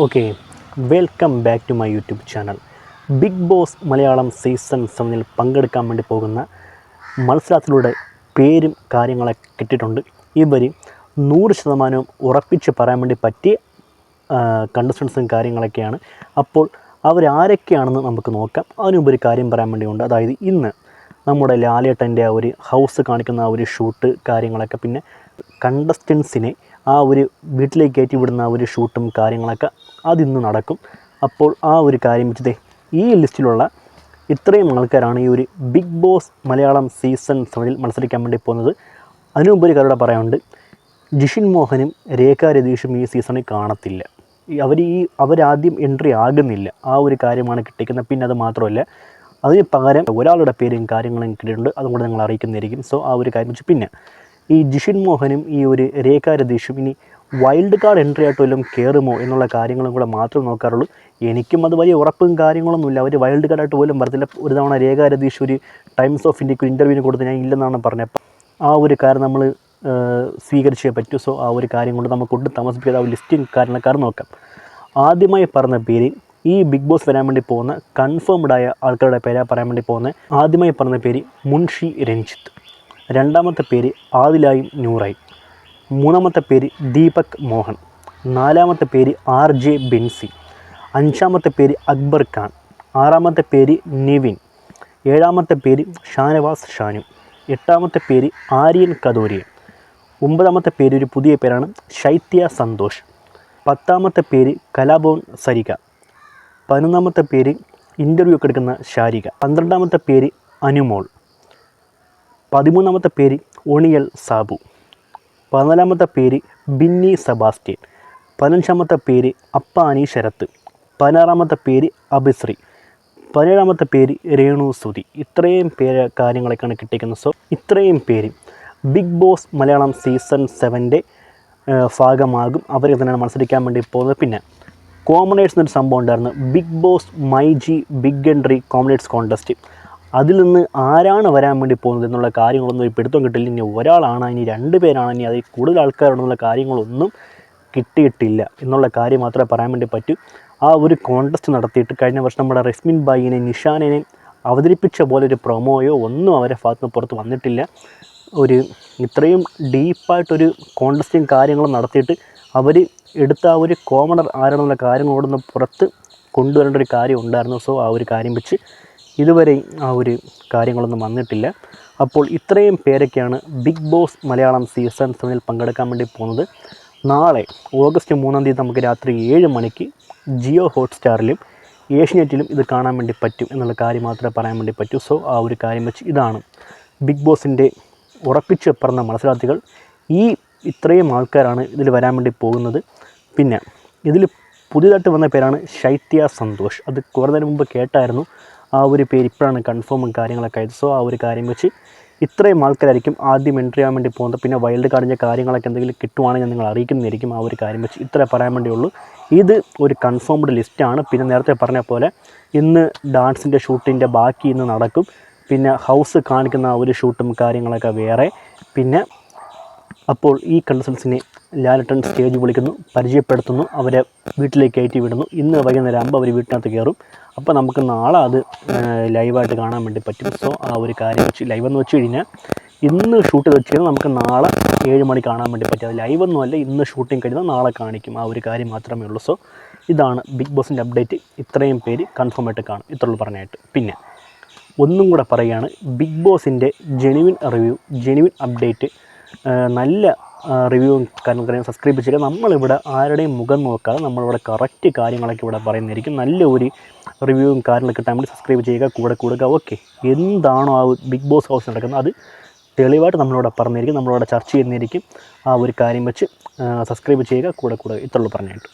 Okay welcome back to my YouTube channel big boss Malayalam season സെവനിൽ പങ്കെടുക്കാൻ വേണ്ടി പോകുന്ന മത്സരത്തിലൂടെ പേരും കാര്യങ്ങളൊക്കെ കിട്ടിയിട്ടുണ്ട്. ഇവർ നൂറ് ശതമാനവും ഉറപ്പിച്ച് പറയാൻ വേണ്ടി പറ്റിയ കണ്ടസ്റ്റൻസും കാര്യങ്ങളൊക്കെയാണ്. അപ്പോൾ അവരാരൊക്കെയാണെന്ന് നമുക്ക് നോക്കാം. അതിനുപരി കാര്യം പറയാൻ വേണ്ടിയുണ്ട്. അതായത് ഇന്ന് നമ്മുടെ ലാലേട്ടന്റെ ആ ഒരു ഹൗസ് കാണിക്കുന്ന ആ ഒരു ഷൂട്ട് കാര്യങ്ങളൊക്കെ പിന്നെ കണ്ടസ്റ്റൻസിനെ ആ ഒരു വീട്ടിലേക്ക് കയറ്റി വിടുന്ന ഒരു ഷൂട്ടും കാര്യങ്ങളൊക്കെ അതിന്ന് നടക്കും. അപ്പോൾ ആ ഒരു കാര്യം വെച്ചതേ ഈ ലിസ്റ്റിലുള്ള ഇത്രയും ആൾക്കാരാണ് ഈ ഒരു ബിഗ് ബോസ് മലയാളം സീസൺ സെവനിൽ മത്സരിക്കാൻ വേണ്ടി പോകുന്നത്. അതിനു മുമ്പ് ഒരു കാര്യം പറയാനുണ്ട് ജിഷിൻ മോഹനും രേഖ രതീഷും ഈ സീസണിൽ കാണത്തില്ല. അവർ ഈ അവരാദ്യം എൻട്രി ആകുന്നില്ല. ആ ഒരു കാര്യമാണ് കിട്ടിക്കുന്നത് പിന്നെ അത് മാത്രമല്ല അതിന് പകരം ഒരാളുടെ പേരും കാര്യങ്ങളും കിട്ടിയിട്ടുണ്ട്. അതും കൂടെ നിങ്ങൾ അറിയിക്കുന്നതായിരിക്കും. സോ ആ ഒരു കാര്യം വെച്ച് പിന്നെ ഈ ജിഷിൻ മോഹനും ഈ ഒരു രേഖ രതീഷും ഇനി വൈൽഡ് കാർഡ് എൻട്രി ആയിട്ട് വല്ലതും കയറുമോ എന്നുള്ള കാര്യങ്ങളും കൂടെ മാത്രം നോക്കാറുള്ളൂ. എനിക്കും അത് വലിയ ഉറപ്പും കാര്യങ്ങളൊന്നുമില്ല. അവർ വൈൽഡ് കാർഡായിട്ട് പോലും വരത്തില്ല. ഒരു തവണ രേഖ രതീഷ് ഒരു ടൈംസ് ഓഫ് ഇന്ത്യയ്ക്ക് ഒരു ഇന്റർവ്യൂവിന് കൊടുത്ത് ഞാൻ ഇല്ലെന്നാണ് പറഞ്ഞത്. ആ ഒരു കാര്യം നമ്മൾ സ്വീകരിച്ചേ പറ്റൂ. സോ ആ ഒരു കാര്യം കൊണ്ട് നമുക്ക് ഒട്ടും താമസിപ്പിക്കാതെ ആ ലിസ്റ്റിംഗ് കാരണക്കാർ നോക്കാം. ആദ്യമായി പറഞ്ഞ പേര് ഈ ബിഗ് ബോസ് വരാൻ വേണ്ടി പോകുന്ന കൺഫേംഡ് ആയ ആൾക്കാരുടെ പേരാ പറയാൻ വേണ്ടി പോകുന്ന ആദ്യമായി പറഞ്ഞ പേര് മുൻഷി രഞ്ജിത്ത്. രണ്ടാമത്തെ പേര് ആദിലായും നൂറായി. മൂന്നാമത്തെ പേര് ദീപക് മോഹൻ. നാലാമത്തെ പേര് ആർ ജെ ബിൻസി. അഞ്ചാമത്തെ പേര് അക്ബർ ഖാൻ. ആറാമത്തെ പേര് നിവിൻ. ഏഴാമത്തെ പേര് ഷാനവാസ് ഷാനു. എട്ടാമത്തെ പേര് ആര്യൻ കദോരിയൻ ഒമ്പതാമത്തെ പേര് ഒരു പുതിയ പേരാണ് ശൈത്യ സന്തോഷ്. പത്താമത്തെ പേര് കലാഭവൻ സരിക പതിനൊന്നാമത്തെ പേര് ഇന്റർവ്യൂ ഒക്കെ എടുക്കുന്ന ശാരിക. പന്ത്രണ്ടാമത്തെ പേര് അനുമോൾ. പതിമൂന്നാമത്തെ പേര് ഒണിയൽ സാബു. പതിനാലാമത്തെ പേര് ബിന്നി സെബാസ്റ്റ്യൻ. പതിനഞ്ചാമത്തെ പേര് അപ്പാനി ശരത്ത്. പതിനാറാമത്തെ പേര് അഭിശ്രീ പതിനേഴാമത്തെ പേര് രേണു സുതി ഇത്രയും പേര് കാര്യങ്ങളൊക്കെയാണ് കിട്ടിയിരിക്കുന്നത്. സോ ഇത്രയും പേര് ബിഗ് ബോസ് മലയാളം സീസൺ സെവന്റെ ഭാഗമാകും. അവർ തന്നെയാണ് മത്സരിക്കാൻ വേണ്ടി പോകുന്നത്. പിന്നെ കോമണേഴ്സ് എന്നൊരു സംഭവം ഉണ്ടായിരുന്നു. Big boss my G big entry commoners contest അതിൽ നിന്ന് ആരാണ് വരാൻ വേണ്ടി പോകുന്നത് എന്നുള്ള കാര്യങ്ങളൊന്നും ഈ പിടുത്തം കിട്ടില്ല. ഇനി ഒരാളാണ് ഇനി രണ്ട് പേരാണ് ഇനി അതിൽ കൂടുതൽ ആൾക്കാരുണ്ടെന്നുള്ള കാര്യങ്ങളൊന്നും കിട്ടിയിട്ടില്ല എന്നുള്ള കാര്യം മാത്രമേ പറയാൻ വേണ്ടി പറ്റൂ. ആ ഒരു കോൺടെസ്റ്റ് നടത്തിയിട്ട് കഴിഞ്ഞ വർഷം നമ്മുടെ റെസ്മിൻ ബായിനെ നിഷാനിനെ അവതരിപ്പിച്ച പോലെ ഒരു പ്രൊമോയോ ഒന്നും അവരെ ഭാഗത്ത് നിന്ന് പുറത്ത് വന്നിട്ടില്ല. ഒരു ഇത്രയും ഡീപ്പായിട്ടൊരു കോൺടെസ്റ്റും കാര്യങ്ങളും നടത്തിയിട്ട് അവർ എടുത്ത ആ ഒരു കോമണർ ആരാണെന്നുള്ള കാര്യങ്ങളോടൊന്ന് പുറത്ത് കൊണ്ടുവരേണ്ട ഒരു കാര്യം ഉണ്ടായിരുന്നു. സോ ആ ഒരു കാര്യം വെച്ച് ഇതുവരെ ആ ഒരു കാര്യങ്ങളൊന്നും വന്നിട്ടില്ല. അപ്പോൾ ഇത്രയും പേരൊക്കെയാണ് ബിഗ് ബോസ് മലയാളം സീസൺ സെവനിൽ പങ്കെടുക്കാൻ വേണ്ടി പോകുന്നത്. നാളെ ഓഗസ്റ്റ് മൂന്നാം തീയതി നമുക്ക് രാത്രി ഏഴ് മണിക്ക് ജിയോ ഹോട്ട്സ്റ്റാറിലും ഏഷ്യനെറ്റിലും ഇത് കാണാൻ വേണ്ടി പറ്റും എന്നുള്ള കാര്യം മാത്രമേ പറയാൻ വേണ്ടി പറ്റൂ. സോ ആ ഒരു കാര്യം വെച്ച് ഇതാണ്. ബിഗ് ബോസിന്റെ ഉറപ്പിച്ച് പറഞ്ഞ മത്സരാർത്ഥികൾ ഈ ഇത്രയും ആൾക്കാരാണ് ഇതിൽ വരാൻ വേണ്ടി പോകുന്നത്. പിന്നെ ഇതിൽ പുതിയതായിട്ട് വന്ന പേരാണ് ശൈത്യ സന്തോഷ്. അത് കുറേ നേരം മുമ്പ് കേട്ടായിരുന്നു. ആ ഒരു പേര് ഇപ്പോഴാണ് കൺഫേമും കാര്യങ്ങളൊക്കെ ആയത്. സോ ആ ഒരു കാര്യം വെച്ച് ഇത്രയും ആൾക്കാരായിരിക്കും ആദ്യം എൻട്രി ചെയ്യാൻ വേണ്ടി പോകുന്നത്. പിന്നെ വൈൽഡ് കാർഡിന്റെ കാര്യങ്ങളൊക്കെ എന്തെങ്കിലും കിട്ടുവാണെങ്കിൽ നിങ്ങൾ അറിയിക്കുന്നതായിരിക്കും ആ ഒരു കാര്യം വെച്ച് ഇത്ര പറയാൻ വേണ്ടിയുള്ളൂ ഇത് ഒരു കൺഫേംഡ് ലിസ്റ്റാണ് പിന്നെ നേരത്തെ പറഞ്ഞ പോലെ ഇന്ന് ഡാൻസിന്റെ ഷൂട്ടിന്റെ ബാക്കി ഇന്ന് നടക്കും. പിന്നെ ഹൗസ് കാണിക്കുന്ന ആ ഒരു ഷൂട്ടും കാര്യങ്ങളൊക്കെ വേറെ. പിന്നെ അപ്പോൾ ഈ കണ്ടസ്റ്റൻസിനെ ലാലട്ടൺ സ്റ്റേജ് വിളിക്കുന്നു പരിചയപ്പെടുത്തുന്നു അവരെ വീട്ടിലേക്ക് കയറ്റി വിടുന്നു. ഇന്ന് വൈകുന്നേരം ആകുമ്പോൾ അവർ വീട്ടിനകത്ത് കയറും. അപ്പോൾ നമുക്ക് നാളെ അത് ലൈവായിട്ട് കാണാൻ വേണ്ടി പറ്റും. സോ ആ ഒരു കാര്യം വെച്ച് ലൈവ് എന്ന് വെച്ച് കഴിഞ്ഞാൽ ഇന്ന് ഷൂട്ട് വെച്ച് കഴിഞ്ഞാൽ നമുക്ക് നാളെ ഏഴ് മണി കാണാൻ വേണ്ടി പറ്റും. അത് ലൈവൊന്നുമല്ല ഇന്ന് ഷൂട്ടിംഗ് കഴിഞ്ഞാൽ നാളെ കാണിക്കും. ആ ഒരു കാര്യം മാത്രമേ ഉള്ളൂ. സോ ഇതാണ് ബിഗ് ബോസിന്റെ അപ്ഡേറ്റ് ഇത്രയും പേര് കൺഫേം ആയിട്ട് കാണും. ഇത്രയുള്ളൂ പറഞ്ഞായിട്ട്. പിന്നെ ഒന്നും കൂടെ പറയുകയാണ് ബിഗ് ബോസിന്റെ ജെനുവിൻ റിവ്യൂ ജെനുവിൻ അപ്ഡേറ്റ് നല്ല റിവ്യൂവും കാര്യങ്ങളും സബ്സ്ക്രൈബ് ചെയ്യുക നമ്മളിവിടെ ആരുടെയും മുഖം നോക്കാതെ നമ്മളിവിടെ കറക്റ്റ് കാര്യങ്ങളൊക്കെ ഇവിടെ പറയുന്നതായിരിക്കും. നല്ല ഒരു റിവ്യൂവും കാര്യങ്ങളൊക്കെ കിട്ടാൻ വേണ്ടി സബ്സ്ക്രൈബ് ചെയ്യുക കൂടെ കൂടുക. ഓക്കെ എന്താണോ ആ ബിഗ് ബോസ് ഹൗസ് നടക്കുന്നത് അത് തെളിവായിട്ട് നമ്മളിവിടെ പറഞ്ഞിരിക്കും നമ്മളിവിടെ ചർച്ച ചെയ്യുന്നതായിരിക്കും. ആ ഒരു കാര്യം വെച്ച് സബ്സ്ക്രൈബ് ചെയ്യുക കൂടെ കൂടെ ഇത്രയുള്ളൂ പറഞ്ഞായിട്ട്